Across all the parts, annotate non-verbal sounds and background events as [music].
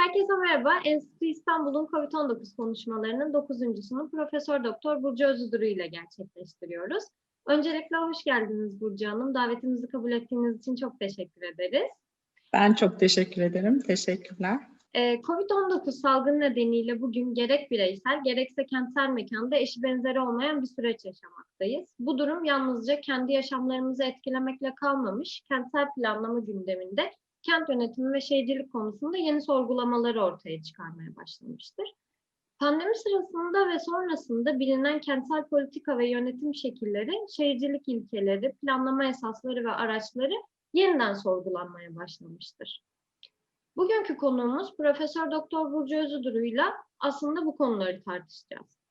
Herkese merhaba. Enstitü İstanbul'un COVID-19 konuşmalarının 9.sunu Profesör Doktor Burcu Özüdürü ile gerçekleştiriyoruz. Öncelikle hoş geldiniz Burcu Hanım. Davetimizi kabul ettiğiniz için çok teşekkür ederiz. Ben çok teşekkür ederim. Teşekkürler. Ee, COVID-19 salgını nedeniyle bugün gerek bireysel gerekse kentsel mekanda eşi benzeri olmayan bir süreç yaşamaktayız. Bu durum yalnızca kendi yaşamlarımızı etkilemekle kalmamış, kentsel planlama gündeminde kent yönetimi ve şehircilik konusunda yeni sorgulamaları ortaya çıkarmaya başlamıştır. Pandemi sırasında ve sonrasında bilinen kentsel politika ve yönetim şekilleri, şehircilik ilkeleri, planlama esasları ve araçları yeniden sorgulanmaya başlamıştır. Bugünkü konuğumuz Profesör Doktor Burcu Özüdürü ile aslında bu konuları tartışacağız.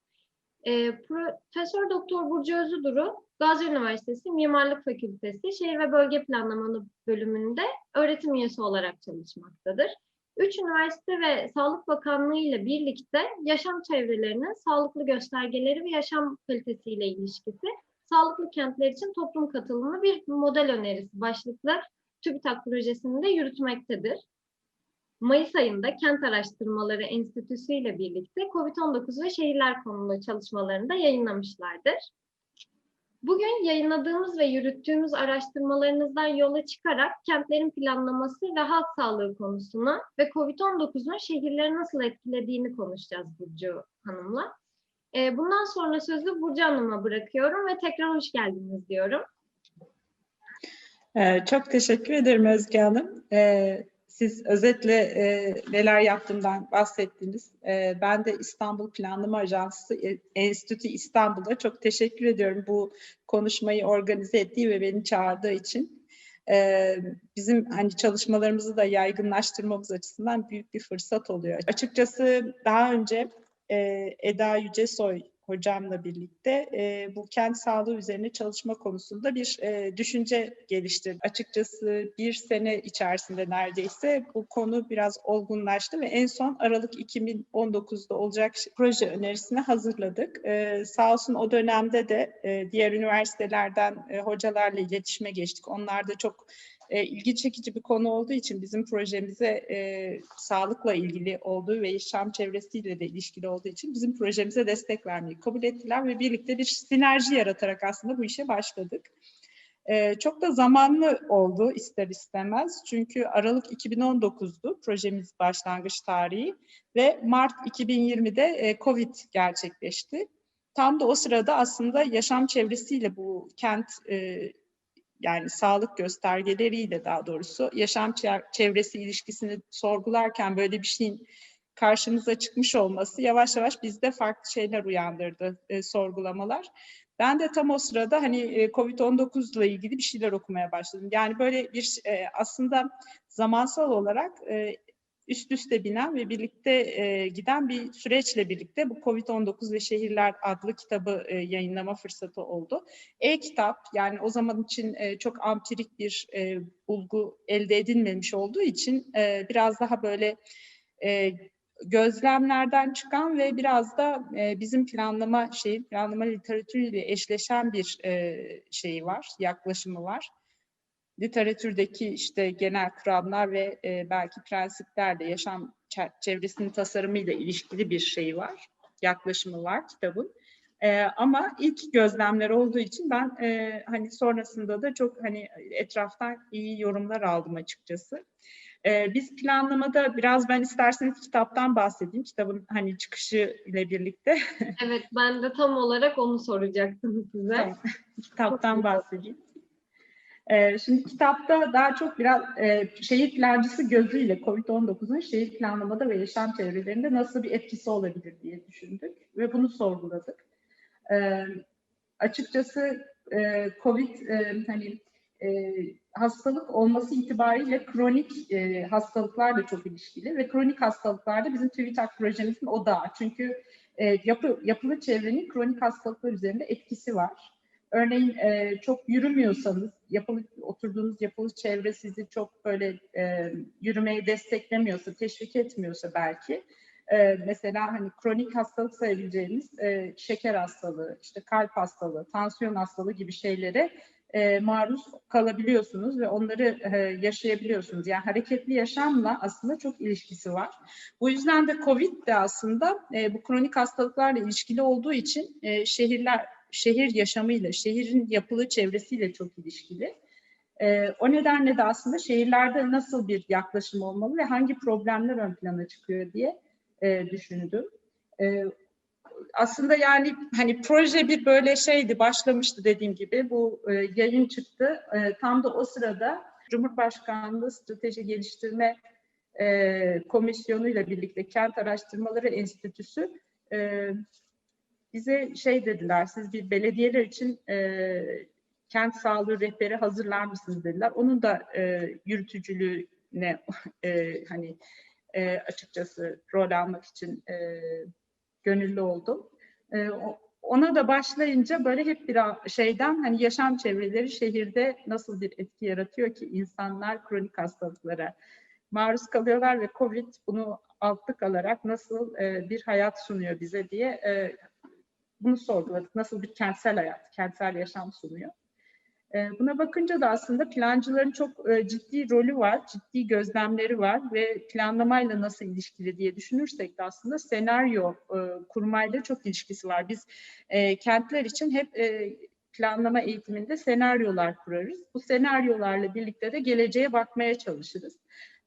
Ee, Profesör Doktor Burcu Özüdürü Gazi Üniversitesi Mimarlık Fakültesi Şehir ve Bölge Planlama bölümünde öğretim üyesi olarak çalışmaktadır. Üç üniversite ve Sağlık Bakanlığı ile birlikte yaşam çevrelerinin sağlıklı göstergeleri ve yaşam kalitesiyle ilişkisi, sağlıklı kentler için toplum katılımı bir model önerisi başlıklı TÜBİTAK projesini de yürütmektedir. Mayıs ayında Kent Araştırmaları Enstitüsü ile birlikte COVID-19 ve şehirler konulu çalışmalarını da yayınlamışlardır. Bugün yayınladığımız ve yürüttüğümüz araştırmalarınızdan yola çıkarak kentlerin planlaması ve halk sağlığı konusunu ve COVID-19'un şehirleri nasıl etkilediğini konuşacağız Burcu Hanım'la. Bundan sonra sözü Burcu Hanım'a bırakıyorum ve tekrar hoş geldiniz diyorum. Çok teşekkür ederim Özge Hanım. Siz özetle e, neler yaptığımdan bahsettiniz. E, ben de İstanbul Planlama Ajansı Enstitü İstanbul'a çok teşekkür ediyorum bu konuşmayı organize ettiği ve beni çağırdığı için. E, bizim hani çalışmalarımızı da yaygınlaştırmamız açısından büyük bir fırsat oluyor. Açıkçası daha önce e, Eda Yücesoy hocamla birlikte e, bu kent sağlığı üzerine çalışma konusunda bir e, düşünce geliştirdik. Açıkçası bir sene içerisinde neredeyse bu konu biraz olgunlaştı ve en son Aralık 2019'da olacak proje önerisini hazırladık. E, sağ olsun o dönemde de e, diğer üniversitelerden e, hocalarla iletişime geçtik. Onlar da çok e, ilgi çekici bir konu olduğu için bizim projemize e, sağlıkla ilgili olduğu ve yaşam çevresiyle de ilişkili olduğu için bizim projemize destek vermeyi kabul ettiler ve birlikte bir sinerji yaratarak aslında bu işe başladık. Ee, çok da zamanlı oldu ister istemez. Çünkü Aralık 2019'du projemiz başlangıç tarihi ve Mart 2020'de e, Covid gerçekleşti. Tam da o sırada aslında yaşam çevresiyle bu kent e, yani sağlık göstergeleriyle daha doğrusu yaşam çevresi ilişkisini sorgularken böyle bir şeyin karşımıza çıkmış olması yavaş yavaş bizde farklı şeyler uyandırdı e, sorgulamalar. Ben de tam o sırada hani e, Covid-19 ile ilgili bir şeyler okumaya başladım. Yani böyle bir e, aslında zamansal olarak e, üst üste binen ve birlikte e, giden bir süreçle birlikte bu COVID-19 ve Şehirler adlı kitabı e, yayınlama fırsatı oldu. E-kitap yani o zaman için e, çok ampirik bir e, bulgu elde edilmemiş olduğu için e, biraz daha böyle e, gözlemlerden çıkan ve biraz da e, bizim planlama şeyi, planlama literatürüyle eşleşen bir e, şeyi var, yaklaşımı var literatürdeki işte genel kuramlar ve e, belki prensiplerle yaşam çevresinin tasarımıyla ilişkili bir şey var, yaklaşımı var kitabın. E, ama ilk gözlemler olduğu için ben e, hani sonrasında da çok hani etraftan iyi yorumlar aldım açıkçası. E, biz planlamada biraz ben isterseniz kitaptan bahsedeyim. Kitabın hani çıkışı ile birlikte. Evet ben de tam olarak onu soracaktım size. Tamam. [laughs] Kitaptan bahsedeyim. Ee, şimdi kitapta daha çok biraz e, şehir plancısı gözüyle COVID-19'un şehir planlamada ve yaşam çevrelerinde nasıl bir etkisi olabilir diye düşündük ve bunu sorguladık. E, açıkçası e, COVID e, hani hastalık olması itibariyle kronik e, hastalıklarla çok ilişkili ve kronik hastalıklarda bizim TÜBİTAK projemizin odağı. Çünkü yapı, yapılı çevrenin kronik hastalıklar üzerinde etkisi var. Örneğin e, çok yürümüyorsanız, yapılı, oturduğunuz yapılı çevre sizi çok böyle e, yürümeye desteklemiyorsa, teşvik etmiyorsa belki, e, mesela hani kronik hastalık sayabileceğimiz e, şeker hastalığı, işte kalp hastalığı, tansiyon hastalığı gibi şeylere e, maruz kalabiliyorsunuz ve onları e, yaşayabiliyorsunuz. Yani hareketli yaşamla aslında çok ilişkisi var. Bu yüzden de COVID de aslında e, bu kronik hastalıklarla ilişkili olduğu için e, şehirler, şehir yaşamıyla, şehrin yapılı çevresiyle çok ilişkili. E, o nedenle de aslında şehirlerde nasıl bir yaklaşım olmalı ve hangi problemler ön plana çıkıyor diye e, düşündüm. E, aslında yani hani proje bir böyle şeydi, başlamıştı dediğim gibi. Bu e, yayın çıktı. E, tam da o sırada Cumhurbaşkanlığı Strateji Geliştirme e, Komisyonu ile birlikte Kent Araştırmaları Enstitüsü e, bize şey dediler, siz bir belediyeler için e, kent sağlığı rehberi hazırlar mısınız dediler. Onun da e, yürütücülüğüne [laughs] e, hani e, açıkçası rol almak için e, gönüllü oldum. E, ona da başlayınca böyle hep bir şeyden hani yaşam çevreleri şehirde nasıl bir etki yaratıyor ki insanlar kronik hastalıklara maruz kalıyorlar ve Covid bunu altlık alarak nasıl e, bir hayat sunuyor bize diye e, bunu sorguladık. Nasıl bir kentsel hayat, kentsel yaşam sunuyor. E, buna bakınca da aslında plancıların çok e, ciddi rolü var, ciddi gözlemleri var ve planlamayla nasıl ilişkili diye düşünürsek de aslında senaryo e, kurmayla çok ilişkisi var. Biz kentler için hep planlama eğitiminde senaryolar kurarız. Bu senaryolarla birlikte de geleceğe bakmaya çalışırız.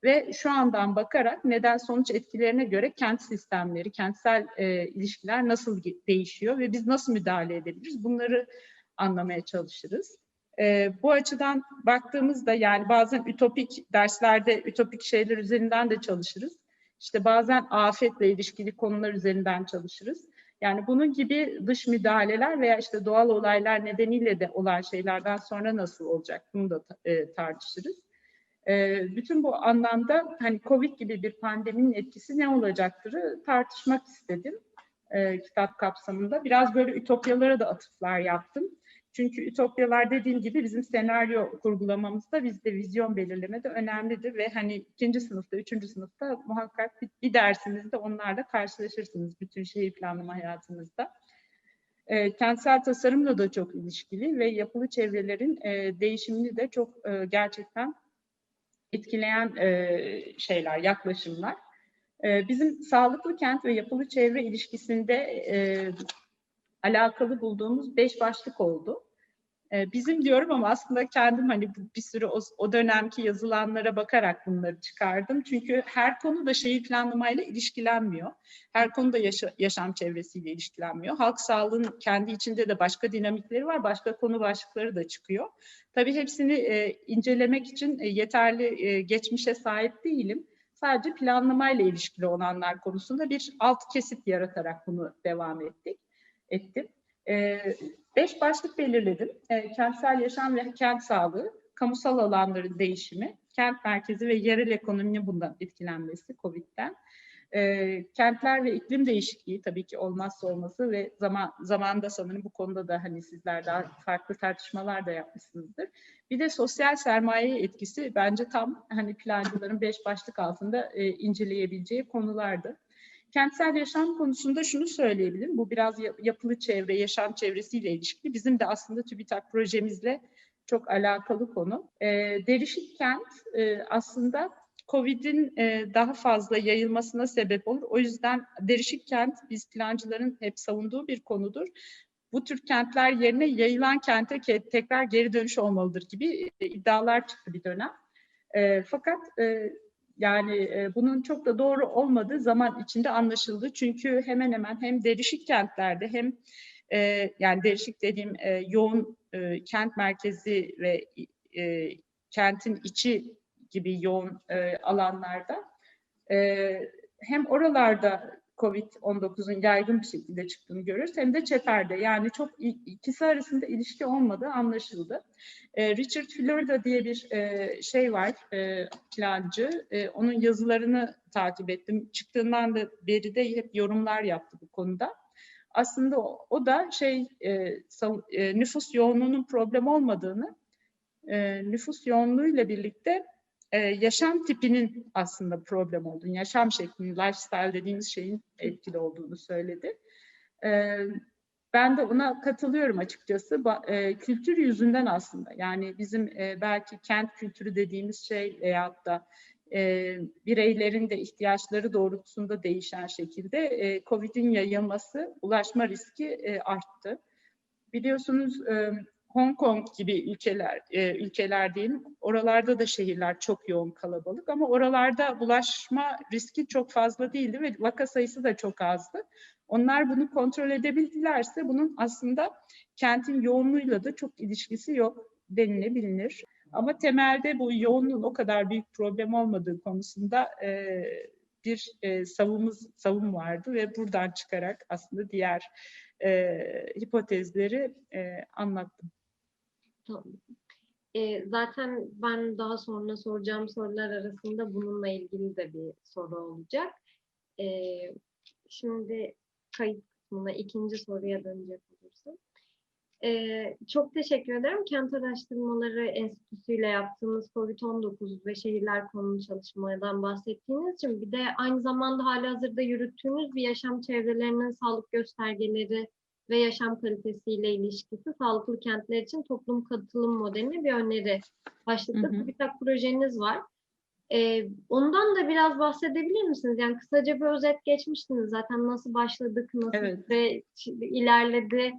Ve şu andan bakarak neden sonuç etkilerine göre kent sistemleri, kentsel ilişkiler nasıl değişiyor ve biz nasıl müdahale edebiliriz bunları anlamaya çalışırız. E, bu açıdan baktığımızda yani bazen ütopik derslerde ütopik şeyler üzerinden de çalışırız. İşte bazen afetle ilişkili konular üzerinden çalışırız. Yani bunun gibi dış müdahaleler veya işte doğal olaylar nedeniyle de olan şeylerden sonra nasıl olacak bunu da e, tartışırız. Bütün bu anlamda hani Covid gibi bir pandeminin etkisi ne olacaktır tartışmak istedim e, kitap kapsamında. Biraz böyle ütopyalara da atıflar yaptım. Çünkü ütopyalar dediğim gibi bizim senaryo kurgulamamızda bizde vizyon belirlemede önemlidir ve hani ikinci sınıfta, üçüncü sınıfta muhakkak bir, bir dersinizde onlarla karşılaşırsınız bütün şehir planlama hayatınızda. E, kentsel tasarımla da çok ilişkili ve yapılı çevrelerin e, değişimini de çok e, gerçekten etkileyen e, şeyler, yaklaşımlar. E, bizim sağlıklı kent ve yapılı çevre ilişkisinde e, alakalı bulduğumuz beş başlık oldu. Ee, bizim diyorum ama aslında kendim hani bir sürü o, o dönemki yazılanlara bakarak bunları çıkardım. Çünkü her konu da şehir planlamayla ilişkilenmiyor. Her konu da yaşa, yaşam çevresiyle ilişkilenmiyor. Halk sağlığının kendi içinde de başka dinamikleri var. Başka konu başlıkları da çıkıyor. Tabii hepsini e, incelemek için e, yeterli e, geçmişe sahip değilim. Sadece planlamayla ilişkili olanlar konusunda bir alt kesit yaratarak bunu devam ettik ettim. E, beş başlık belirledim. E, kentsel yaşam ve kent sağlığı, kamusal alanların değişimi, kent merkezi ve yerel ekonominin bundan etkilenmesi COVID'den. E, kentler ve iklim değişikliği tabii ki olmazsa olması ve zaman zamanda sanırım bu konuda da hani sizler daha farklı tartışmalar da yapmışsınızdır. Bir de sosyal sermaye etkisi bence tam hani plancıların beş başlık altında e, inceleyebileceği konulardı. Kentsel yaşam konusunda şunu söyleyebilirim. Bu biraz yapılı çevre, yaşam çevresiyle ilişkili. Bizim de aslında TÜBİTAK projemizle çok alakalı konu. E, Derişik kent e, aslında COVID'in e, daha fazla yayılmasına sebep olur. O yüzden Derişik kent biz plancıların hep savunduğu bir konudur. Bu tür kentler yerine yayılan kente tekrar geri dönüş olmalıdır gibi e, iddialar çıktı bir dönem. E, fakat e, yani e, bunun çok da doğru olmadığı zaman içinde anlaşıldı. Çünkü hemen hemen hem derişik kentlerde hem e, yani derişik dediğim e, yoğun e, kent merkezi ve e, kentin içi gibi yoğun e, alanlarda e, hem oralarda COVID-19'un yaygın bir şekilde çıktığını görürüz. Hem de Çeper'de yani çok ikisi arasında ilişki olmadığı anlaşıldı. E, Richard Florida diye bir e, şey var, e, plancı. E, onun yazılarını takip ettim. Çıktığından da beri de hep yorumlar yaptı bu konuda. Aslında o, o da şey e, e, nüfus yoğunluğunun problem olmadığını, e, nüfus yoğunluğuyla birlikte e, yaşam tipinin aslında problem olduğunu, yaşam şeklinin, lifestyle dediğimiz şeyin etkili olduğunu söyledi. E, Ben de ona katılıyorum açıkçası. Ba- e, kültür yüzünden aslında. Yani bizim e, belki kent kültürü dediğimiz şey veyahut da e, bireylerin de ihtiyaçları doğrultusunda değişen şekilde e, COVID'in yayılması, ulaşma riski e, arttı. Biliyorsunuz e, Hong Kong gibi ülkeler, e, ülkeler diyelim, oralarda da şehirler çok yoğun kalabalık ama oralarda bulaşma riski çok fazla değildi ve vaka sayısı da çok azdı. Onlar bunu kontrol edebildilerse bunun aslında kentin yoğunluğuyla da çok ilişkisi yok denilebilir. Ama temelde bu yoğunluğun o kadar büyük problem olmadığı konusunda e, bir e, savımız, savım vardı ve buradan çıkarak aslında diğer e, hipotezleri e, anlattım. Ee, zaten ben daha sonra soracağım sorular arasında bununla ilgili de bir soru olacak. Ee, şimdi kayıt kısmına ikinci soruya dönecek olursam. Ee, çok teşekkür ederim. Kent Araştırmaları Enstitüsü ile yaptığımız COVID-19 ve şehirler konulu çalışmadan bahsettiğiniz için bir de aynı zamanda halihazırda yürüttüğünüz bir yaşam çevrelerinin sağlık göstergeleri ve yaşam kalitesiyle ilişkisi sağlıklı kentler için toplum katılım modelini bir öneri başlıklı Hı hı. TÜBİTAK projeniz var. Ee, ondan da biraz bahsedebilir misiniz? Yani kısaca bir özet geçmiştiniz zaten nasıl başladık, nasıl Evet. ve şimdi ilerledi.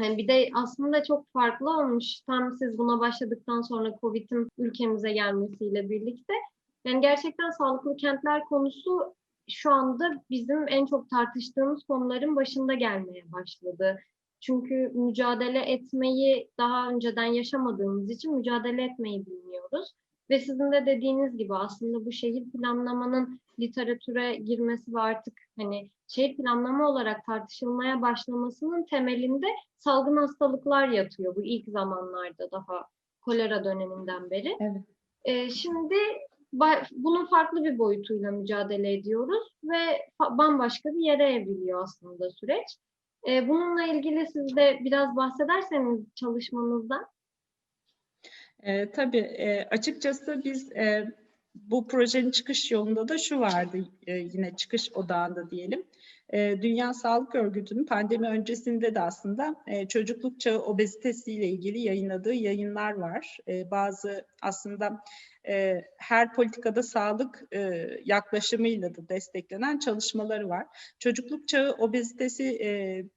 Yani bir de aslında çok farklı olmuş. Tam siz buna başladıktan sonra COVID'in ülkemize gelmesiyle birlikte. Yani gerçekten sağlıklı kentler konusu şu anda bizim en çok tartıştığımız konuların başında gelmeye başladı. Çünkü mücadele etmeyi daha önceden yaşamadığımız için mücadele etmeyi bilmiyoruz. Ve sizin de dediğiniz gibi aslında bu şehir planlamanın literatüre girmesi ve artık hani şehir planlama olarak tartışılmaya başlamasının temelinde salgın hastalıklar yatıyor bu ilk zamanlarda daha kolera döneminden beri. Evet. Ee, şimdi bunun farklı bir boyutuyla mücadele ediyoruz ve bambaşka bir yere evriliyor aslında süreç. Ee, bununla ilgili siz de biraz bahsederseniz çalışmanızdan. E, tabii e, açıkçası biz e, bu projenin çıkış yolunda da şu vardı e, yine çıkış odağında diyelim. E, Dünya Sağlık Örgütü'nün pandemi öncesinde de aslında e, çocukluk çağı obezitesiyle ilgili yayınladığı yayınlar var. E, bazı aslında e, her politikada sağlık yaklaşımıyla da desteklenen çalışmaları var. Çocukluk çağı obezitesi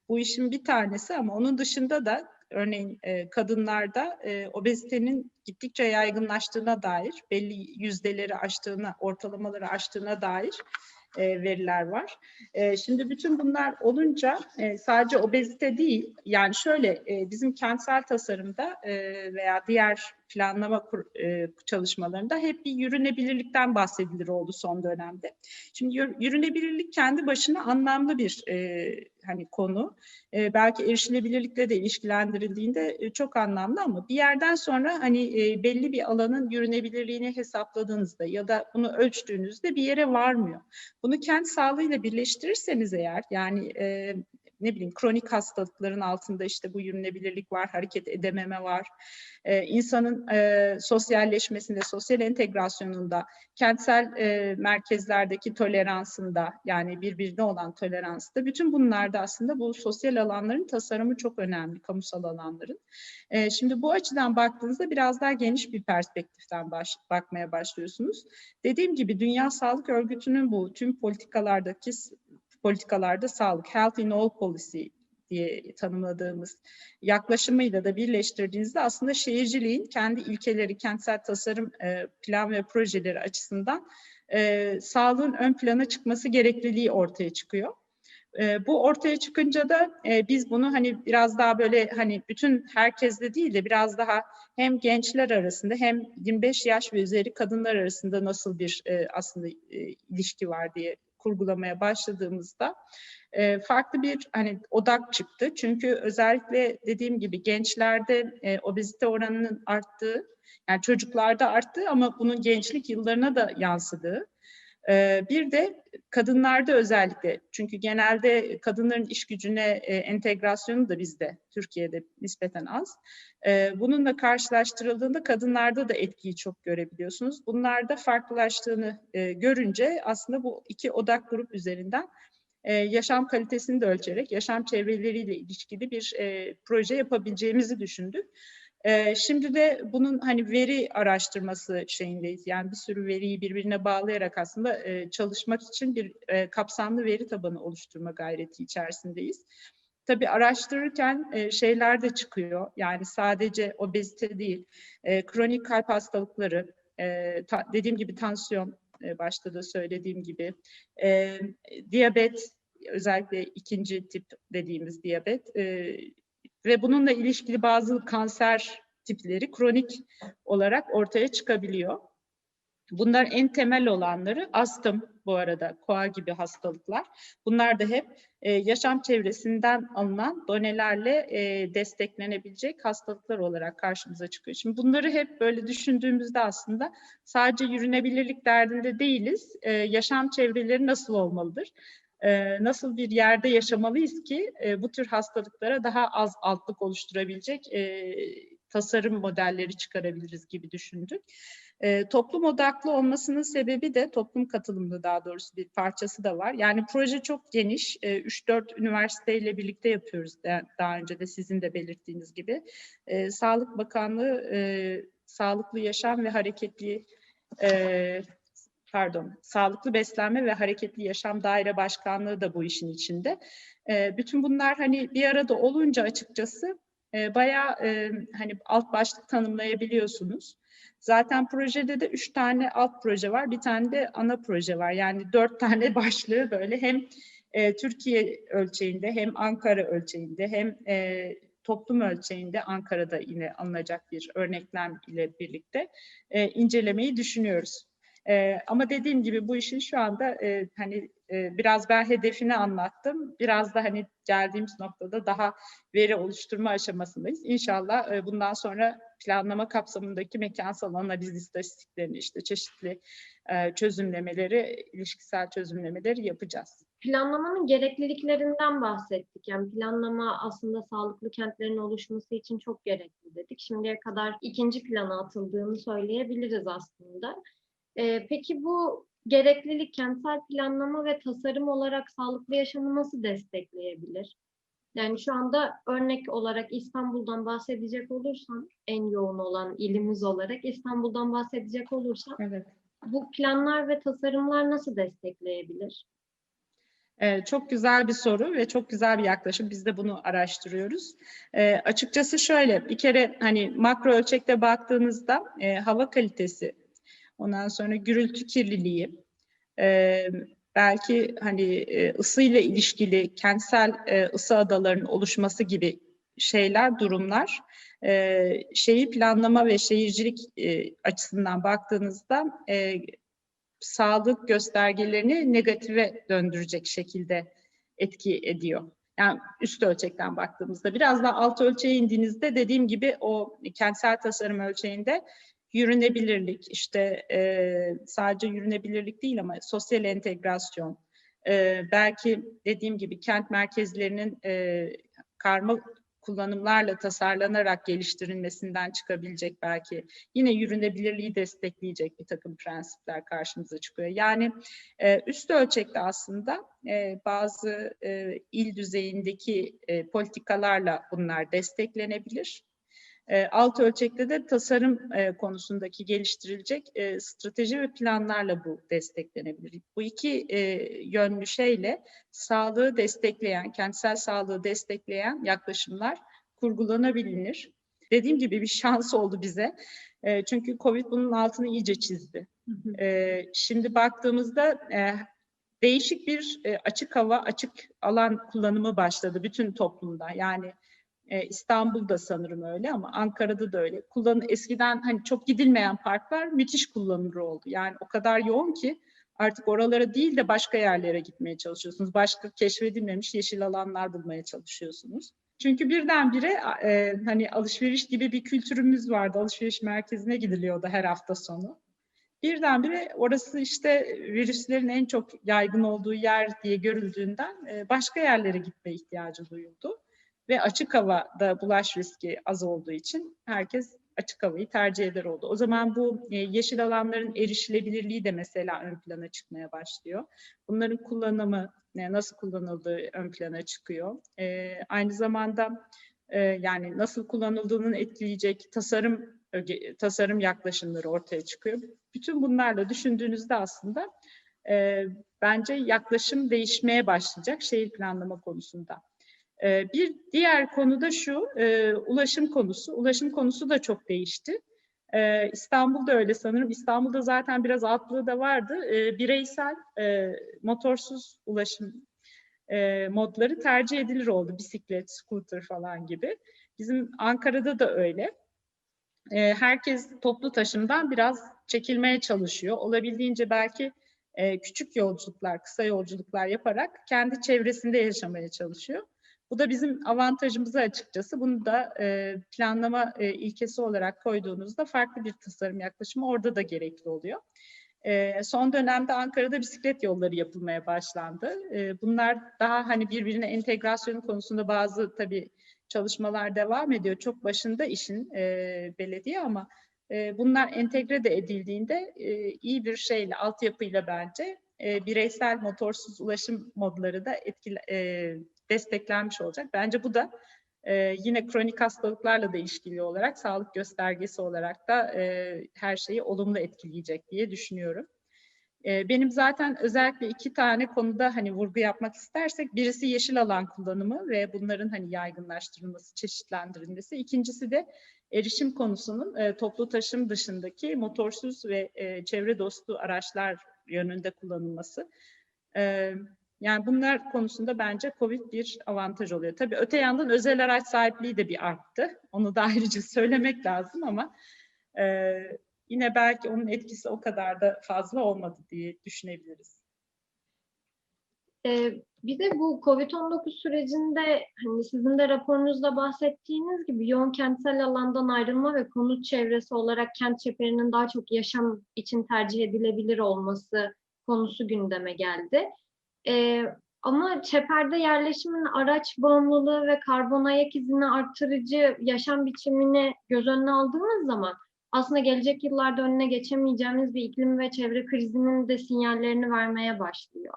bu işin bir tanesi ama onun dışında da örneğin kadınlarda obezitenin gittikçe yaygınlaştığına dair, belli yüzdeleri aştığına, ortalamaları aştığına dair e, veriler var. E, şimdi bütün bunlar olunca e, sadece obezite değil, yani şöyle e, bizim kentsel tasarımda e, veya diğer planlama e, çalışmalarında hep bir yürünebilirlikten bahsedilir oldu son dönemde. Şimdi yür- yürünebilirlik kendi başına anlamlı bir e, hani konu. E, belki erişilebilirlikle de ilişkilendirildiğinde çok anlamlı ama bir yerden sonra hani belli bir alanın yürünebilirliğini hesapladığınızda ya da bunu ölçtüğünüzde bir yere varmıyor. Bunu kent sağlığıyla birleştirirseniz eğer yani ne bileyim kronik hastalıkların altında işte bu yürünebilirlik var, hareket edememe var. E, insanın e, sosyalleşmesinde, sosyal entegrasyonunda, kentsel e, merkezlerdeki toleransında yani birbirine olan toleransta bütün bunlarda aslında bu sosyal alanların tasarımı çok önemli, kamusal alanların. E, şimdi bu açıdan baktığınızda biraz daha geniş bir perspektiften baş, bakmaya başlıyorsunuz. Dediğim gibi Dünya Sağlık Örgütü'nün bu tüm politikalardaki politikalarda sağlık, health in all policy diye tanımladığımız yaklaşımıyla da birleştirdiğinizde aslında şehirciliğin kendi ilkeleri, kentsel tasarım e, plan ve projeleri açısından e, sağlığın ön plana çıkması gerekliliği ortaya çıkıyor. E, bu ortaya çıkınca da biz bunu hani biraz daha böyle hani bütün herkesle değil de biraz daha hem gençler arasında hem 25 yaş ve üzeri kadınlar arasında nasıl bir aslında ilişki var diye kurgulamaya başladığımızda e, farklı bir hani odak çıktı. Çünkü özellikle dediğim gibi gençlerde e, obezite oranının arttığı, yani çocuklarda arttığı ama bunun gençlik yıllarına da yansıdığı. E, bir de kadınlarda özellikle çünkü genelde kadınların iş gücüne e, entegrasyonu da bizde Türkiye'de nispeten az. E, bununla karşılaştırıldığında kadınlarda da etkiyi çok görebiliyorsunuz. Bunlarda farklılaştığını e, görünce aslında bu iki odak grup üzerinden e, yaşam kalitesini de ölçerek yaşam çevreleriyle ilişkili bir proje yapabileceğimizi düşündük. E, şimdi de bunun hani veri araştırması şeyindeyiz. Yani bir sürü veriyi birbirine bağlayarak aslında e, çalışmak için bir e, kapsamlı veri tabanı oluşturma gayreti içerisindeyiz. Tabii araştırırken e, şeyler de çıkıyor. Yani sadece obezite değil, e, kronik kalp hastalıkları, e, ta, dediğim gibi tansiyon, e, başta da söylediğim gibi, e, diyabet, özellikle ikinci tip dediğimiz diyabet e, ve bununla ilişkili bazı kanser tipleri kronik olarak ortaya çıkabiliyor. Bunlar en temel olanları astım bu arada, koa gibi hastalıklar. Bunlar da hep e, yaşam çevresinden alınan donelerle e, desteklenebilecek hastalıklar olarak karşımıza çıkıyor. Şimdi bunları hep böyle düşündüğümüzde aslında sadece yürünebilirlik derdinde değiliz. E, yaşam çevreleri nasıl olmalıdır? Nasıl bir yerde yaşamalıyız ki bu tür hastalıklara daha az altlık oluşturabilecek tasarım modelleri çıkarabiliriz gibi düşündük. E, toplum odaklı olmasının sebebi de toplum katılımlı daha doğrusu bir parçası da var. Yani proje çok geniş. E, 3-4 üniversiteyle birlikte yapıyoruz de, daha önce de sizin de belirttiğiniz gibi. E, Sağlık Bakanlığı e, Sağlıklı Yaşam ve Hareketli e, pardon, Sağlıklı Beslenme ve Hareketli Yaşam Daire Başkanlığı da bu işin içinde. E, bütün bunlar hani bir arada olunca açıkçası e, bayağı e, hani alt başlık tanımlayabiliyorsunuz. Zaten projede de üç tane alt proje var, bir tane de ana proje var. Yani dört [laughs] tane başlığı böyle hem e, Türkiye ölçeğinde hem Ankara ölçeğinde hem e, toplum ölçeğinde Ankara'da yine alınacak bir örneklem ile birlikte e, incelemeyi düşünüyoruz. E, ama dediğim gibi bu işin şu anda e, hani e, biraz ben hedefini anlattım. Biraz da hani geldiğimiz noktada daha veri oluşturma aşamasındayız. İnşallah e, bundan sonra planlama kapsamındaki mekansal analiz istatistiklerini işte çeşitli e, çözümlemeleri, ilişkisel çözümlemeleri yapacağız. Planlamanın gerekliliklerinden bahsettik. Yani planlama aslında sağlıklı kentlerin oluşması için çok gerekli dedik. Şimdiye kadar ikinci plana atıldığını söyleyebiliriz aslında. Ee, peki bu gereklilik kentsel planlama ve tasarım olarak sağlıklı yaşamı nasıl destekleyebilir? Yani şu anda örnek olarak İstanbul'dan bahsedecek olursam, en yoğun olan ilimiz olarak İstanbul'dan bahsedecek olursam, Evet. bu planlar ve tasarımlar nasıl destekleyebilir? Ee, çok güzel bir soru ve çok güzel bir yaklaşım. Biz de bunu araştırıyoruz. Ee, açıkçası şöyle, bir kere hani makro ölçekte baktığınızda e, hava kalitesi, ondan sonra gürültü kirliliği, e, belki hani ısıyla ilişkili kentsel e, ısı adalarının oluşması gibi şeyler, durumlar e, şeyi planlama ve şehircilik e, açısından baktığınızda e, sağlık göstergelerini negatife döndürecek şekilde etki ediyor. Yani üst ölçekten baktığımızda biraz daha alt ölçeğe indiğinizde dediğim gibi o kentsel tasarım ölçeğinde yürünebilirlik, işte e, sadece yürünebilirlik değil ama sosyal entegrasyon, e, belki dediğim gibi kent merkezlerinin e, karma kullanımlarla tasarlanarak geliştirilmesinden çıkabilecek belki yine yürünebilirliği destekleyecek bir takım prensipler karşımıza çıkıyor. Yani e, üst ölçekte aslında e, bazı e, il düzeyindeki e, politikalarla bunlar desteklenebilir. E, alt ölçekte de tasarım e, konusundaki geliştirilecek e, strateji ve planlarla bu desteklenebilir. Bu iki e, yönlü şeyle sağlığı destekleyen, kentsel sağlığı destekleyen yaklaşımlar kurgulanabilir. Dediğim gibi bir şans oldu bize. E, çünkü Covid bunun altını iyice çizdi. E, şimdi baktığımızda e, değişik bir e, açık hava, açık alan kullanımı başladı bütün toplumda. Yani e, İstanbul'da sanırım öyle ama Ankara'da da öyle. Kullan eskiden hani çok gidilmeyen parklar müthiş kullanılır oldu. Yani o kadar yoğun ki artık oralara değil de başka yerlere gitmeye çalışıyorsunuz. Başka keşfedilmemiş yeşil alanlar bulmaya çalışıyorsunuz. Çünkü birdenbire e, hani alışveriş gibi bir kültürümüz vardı. Alışveriş merkezine gidiliyordu her hafta sonu. Birdenbire orası işte virüslerin en çok yaygın olduğu yer diye görüldüğünden e, başka yerlere gitme ihtiyacı duyuldu. Ve açık havada bulaş riski az olduğu için herkes açık havayı tercih eder oldu. O zaman bu e, yeşil alanların erişilebilirliği de mesela ön plana çıkmaya başlıyor. Bunların kullanımı, e, nasıl kullanıldığı ön plana çıkıyor. E, aynı zamanda yani nasıl kullanıldığının etkileyecek tasarım tasarım yaklaşımları ortaya çıkıyor. Bütün bunlarla düşündüğünüzde aslında bence yaklaşım değişmeye başlayacak şehir planlama konusunda. E, bir diğer konu da şu, e, ulaşım konusu. Ulaşım konusu da çok değişti. E, İstanbul'da öyle sanırım. İstanbul'da zaten biraz altlığı da vardı. E, bireysel e, motorsuz ulaşım e, modları tercih edilir oldu. Bisiklet, scooter falan gibi. Bizim Ankara'da da öyle. Herkes toplu taşımdan biraz çekilmeye çalışıyor. Olabildiğince belki küçük yolculuklar, kısa yolculuklar yaparak kendi çevresinde yaşamaya çalışıyor. Bu da bizim avantajımıza açıkçası. Bunu da e, planlama e, ilkesi olarak koyduğunuzda farklı bir tasarım yaklaşımı orada da gerekli oluyor. E, son dönemde Ankara'da bisiklet yolları yapılmaya başlandı. E, bunlar daha hani birbirine entegrasyonu konusunda bazı tabii çalışmalar devam ediyor. Çok başında işin e, belediye ama e, bunlar entegre de edildiğinde e, iyi bir şeyle, altyapıyla bence e, bireysel motorsuz ulaşım modları da etkile, e, desteklenmiş olacak. Bence bu da e, yine kronik hastalıklarla da ilişkili olarak sağlık göstergesi olarak da e, her şeyi olumlu etkileyecek diye düşünüyorum. E, benim zaten özellikle iki tane konuda hani vurgu yapmak istersek birisi yeşil alan kullanımı ve bunların hani yaygınlaştırılması, çeşitlendirilmesi. İkincisi de erişim konusunun e, toplu taşım dışındaki motorsuz ve e, çevre dostu araçlar yönünde kullanılması. E, yani bunlar konusunda bence COVID bir avantaj oluyor. Tabii öte yandan özel araç sahipliği de bir arttı. Onu da [laughs] ayrıca söylemek lazım ama e, yine belki onun etkisi o kadar da fazla olmadı diye düşünebiliriz. Ee, bir de bu COVID-19 sürecinde hani sizin de raporunuzda bahsettiğiniz gibi yoğun kentsel alandan ayrılma ve konut çevresi olarak kent çeperinin daha çok yaşam için tercih edilebilir olması konusu gündeme geldi. Ee, ama çeperde yerleşimin araç bağımlılığı ve karbon ayak izini artırıcı yaşam biçimini göz önüne aldığımız zaman aslında gelecek yıllarda önüne geçemeyeceğimiz bir iklim ve çevre krizinin de sinyallerini vermeye başlıyor.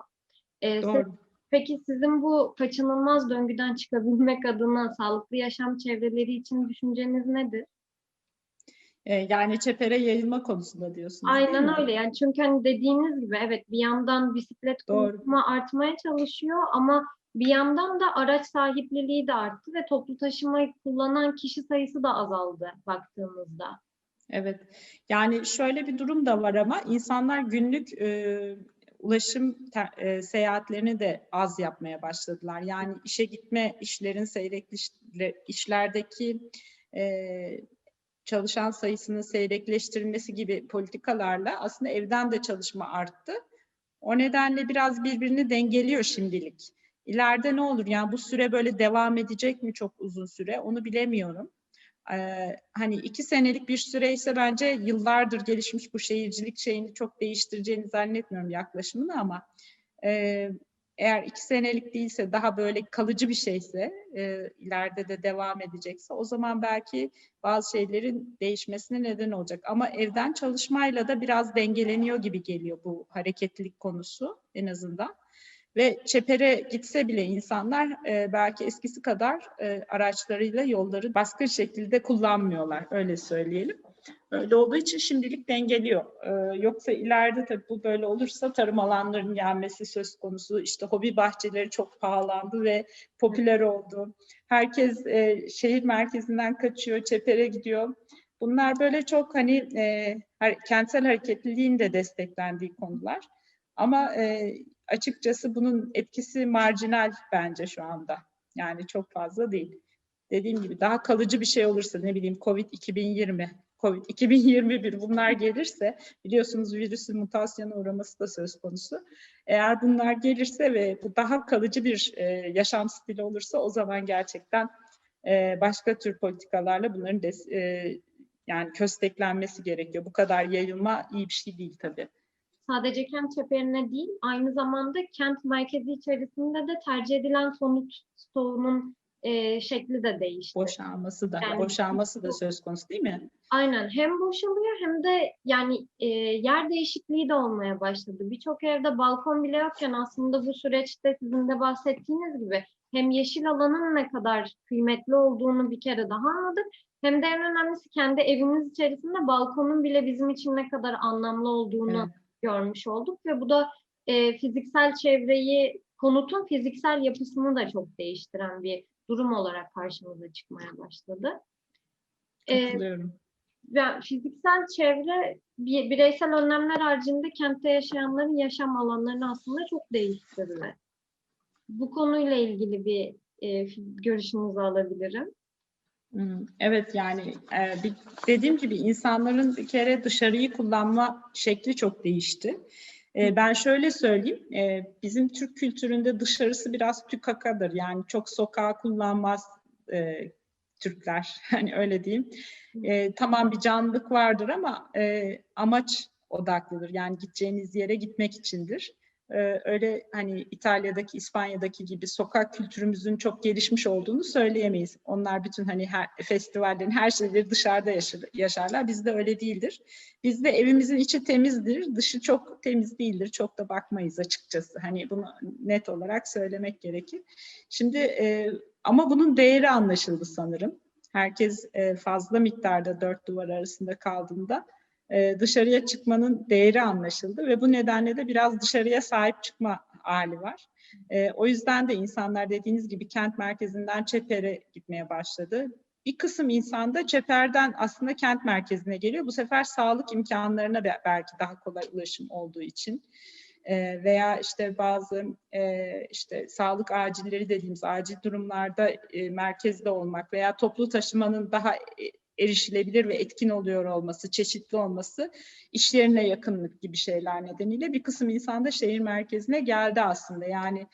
Ee, siz- Doğru. Peki sizin bu kaçınılmaz döngüden çıkabilmek adına sağlıklı yaşam çevreleri için düşünceniz nedir? E, yani çepere yayılma konusunda diyorsunuz? Aynen öyle. Yani çünkü hani dediğiniz gibi evet bir yandan bisiklet kullanımı artmaya çalışıyor ama bir yandan da araç sahipliliği de arttı ve toplu taşımayı kullanan kişi sayısı da azaldı baktığımızda. Evet. Yani şöyle bir durum da var ama insanlar günlük e, ulaşım te- e, seyahatlerini de az yapmaya başladılar. Yani işe gitme işlerin seyrekleş- işlerdeki e, çalışan sayısının seyrekleştirilmesi gibi politikalarla aslında evden de çalışma arttı. O nedenle biraz birbirini dengeliyor şimdilik. İleride ne olur? Yani bu süre böyle devam edecek mi çok uzun süre? Onu bilemiyorum. Ee, hani iki senelik bir süre ise bence yıllardır gelişmiş bu şehircilik şeyini çok değiştireceğini zannetmiyorum yaklaşımını ama e, eğer iki senelik değilse daha böyle kalıcı bir şeyse e, ileride de devam edecekse o zaman belki bazı şeylerin değişmesine neden olacak. Ama evden çalışmayla da biraz dengeleniyor gibi geliyor bu hareketlilik konusu en azından. Ve çepere gitse bile insanlar e, belki eskisi kadar e, araçlarıyla yolları baskın şekilde kullanmıyorlar öyle söyleyelim. Öyle olduğu için şimdilik dengeliyor. E, yoksa ileride tabii bu böyle olursa tarım alanlarının gelmesi söz konusu. İşte hobi bahçeleri çok pahalandı ve popüler oldu. Herkes e, şehir merkezinden kaçıyor, çepere gidiyor. Bunlar böyle çok hani e, kentsel hareketliliğin de desteklendiği konular. Ama e, açıkçası bunun etkisi marjinal bence şu anda. Yani çok fazla değil. Dediğim gibi daha kalıcı bir şey olursa ne bileyim Covid 2020, Covid 2021 bunlar gelirse biliyorsunuz virüsün mutasyona uğraması da söz konusu. Eğer bunlar gelirse ve bu daha kalıcı bir e, yaşam stili olursa o zaman gerçekten e, başka tür politikalarla bunların des- e, yani kösteklenmesi gerekiyor. Bu kadar yayılma iyi bir şey değil tabii. Sadece kent çeperine değil, aynı zamanda kent merkezi içerisinde de tercih edilen konut stoğunun e, şekli de değişti. Boşalması da, Yani- boşalması da söz konusu değil mi? Aynen hem boşalıyor hem de yani e, yer değişikliği de olmaya başladı. Birçok evde balkon bile yokken aslında bu süreçte sizin de bahsettiğiniz gibi hem yeşil alanın ne kadar kıymetli olduğunu bir kere daha anladık. Hem de en önemlisi kendi evimiz içerisinde balkonun bile bizim için ne kadar anlamlı olduğunu Evet. Görmüş olduk ve bu da e, fiziksel çevreyi, konutun fiziksel yapısını da çok değiştiren bir durum olarak karşımıza çıkmaya başladı. E, Katılıyorum. ya fiziksel çevre bi- bireysel önlemler haricinde kentte yaşayanların yaşam alanlarını aslında çok değiştirdi. Bu konuyla ilgili bir e, görüşünüzü alabilirim. Evet yani e, dediğim gibi insanların bir kere dışarıyı kullanma şekli çok değişti. E, ben şöyle söyleyeyim, e, bizim Türk kültüründe dışarısı biraz tükakadır. Yani çok sokağı kullanmaz Türkler, [laughs] hani öyle diyeyim. Tamam bir canlılık vardır ama amaç odaklıdır. Yani gideceğiniz yere gitmek içindir. E, öyle hani İtalya'daki, İspanya'daki gibi sokak kültürümüzün çok gelişmiş olduğunu söyleyemeyiz. Onlar bütün hani her festivallerin her şeyleri dışarıda yaşar, yaşarlar. Bizde öyle değildir. Bizde evimizin içi temizdir, dışı çok temiz değildir. Çok da bakmayız açıkçası. Hani bunu net olarak söylemek gerekir. Şimdi e, ama bunun değeri anlaşıldı sanırım. Herkes e, fazla miktarda dört duvar arasında kaldığında e, dışarıya çıkmanın değeri anlaşıldı ve bu nedenle de biraz dışarıya sahip çıkma hali var. E, o yüzden de insanlar dediğiniz gibi kent merkezinden çepere gitmeye başladı. Bir kısım insan da çeperden aslında kent merkezine geliyor. Bu sefer sağlık imkanlarına be- belki daha kolay ulaşım olduğu için E, veya işte bazı işte sağlık acilleri dediğimiz acil durumlarda merkezde olmak veya toplu taşımanın daha erişilebilir ve etkin oluyor olması, çeşitli olması, iş yerine yakınlık gibi şeyler nedeniyle bir kısım insan da şehir merkezine geldi aslında. Yani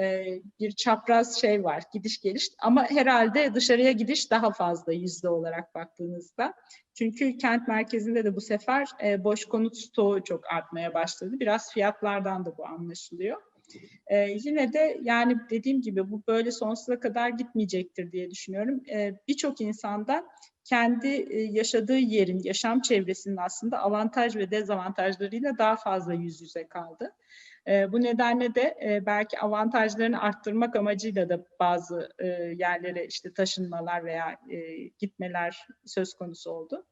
e, bir çapraz şey var, gidiş geliş ama herhalde dışarıya gidiş daha fazla yüzde olarak baktığınızda. Çünkü kent merkezinde de bu sefer e, boş konut stoğu çok artmaya başladı. Biraz fiyatlardan da bu anlaşılıyor. Ee, yine de yani dediğim gibi bu böyle sonsuza kadar gitmeyecektir diye düşünüyorum. Ee, Birçok insanda kendi e, yaşadığı yerin, yaşam çevresinin aslında avantaj ve dezavantajlarıyla daha fazla yüz yüze kaldı. Ee, bu nedenle de e, belki avantajlarını arttırmak amacıyla da bazı e, yerlere işte taşınmalar veya e, gitmeler söz konusu oldu.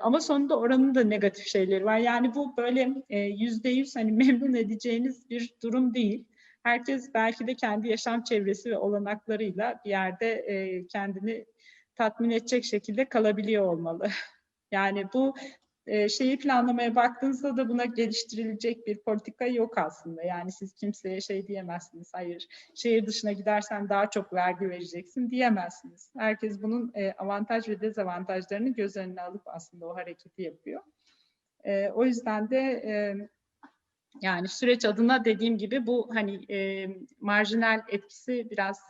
Ama sonunda oranın da negatif şeyleri var. Yani bu böyle e, yüzde yüz hani [laughs] memnun edeceğiniz bir durum değil. Herkes belki de kendi yaşam çevresi ve olanaklarıyla bir yerde e, kendini tatmin edecek şekilde kalabiliyor olmalı. [laughs] Yani bu e, şeyi planlamaya baktığınızda da buna geliştirilecek bir politika yok aslında. Yani siz kimseye şey diyemezsiniz. Hayır, şehir dışına gidersen daha çok vergi vereceksin diyemezsiniz. Herkes bunun e, avantaj ve dezavantajlarını göz önüne alıp aslında o hareketi yapıyor. E, o yüzden de yani süreç adına dediğim gibi bu hani marjinal etkisi biraz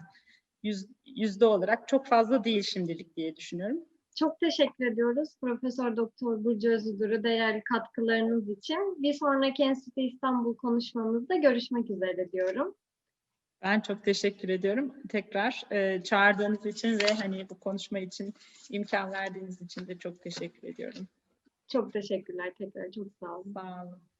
yüz, yüzde olarak çok fazla değil şimdilik diye düşünüyorum. Çok teşekkür ediyoruz Profesör Doktor Burcu Özüdür'ü değerli katkılarınız için. Bir sonraki Enstitü İstanbul konuşmamızda görüşmek üzere diyorum. Ben çok teşekkür ediyorum. Tekrar e, çağırdığınız için ve hani bu konuşma için imkan verdiğiniz için de çok teşekkür ediyorum. Çok teşekkürler tekrar. Çok sağ olun. Sağ olun.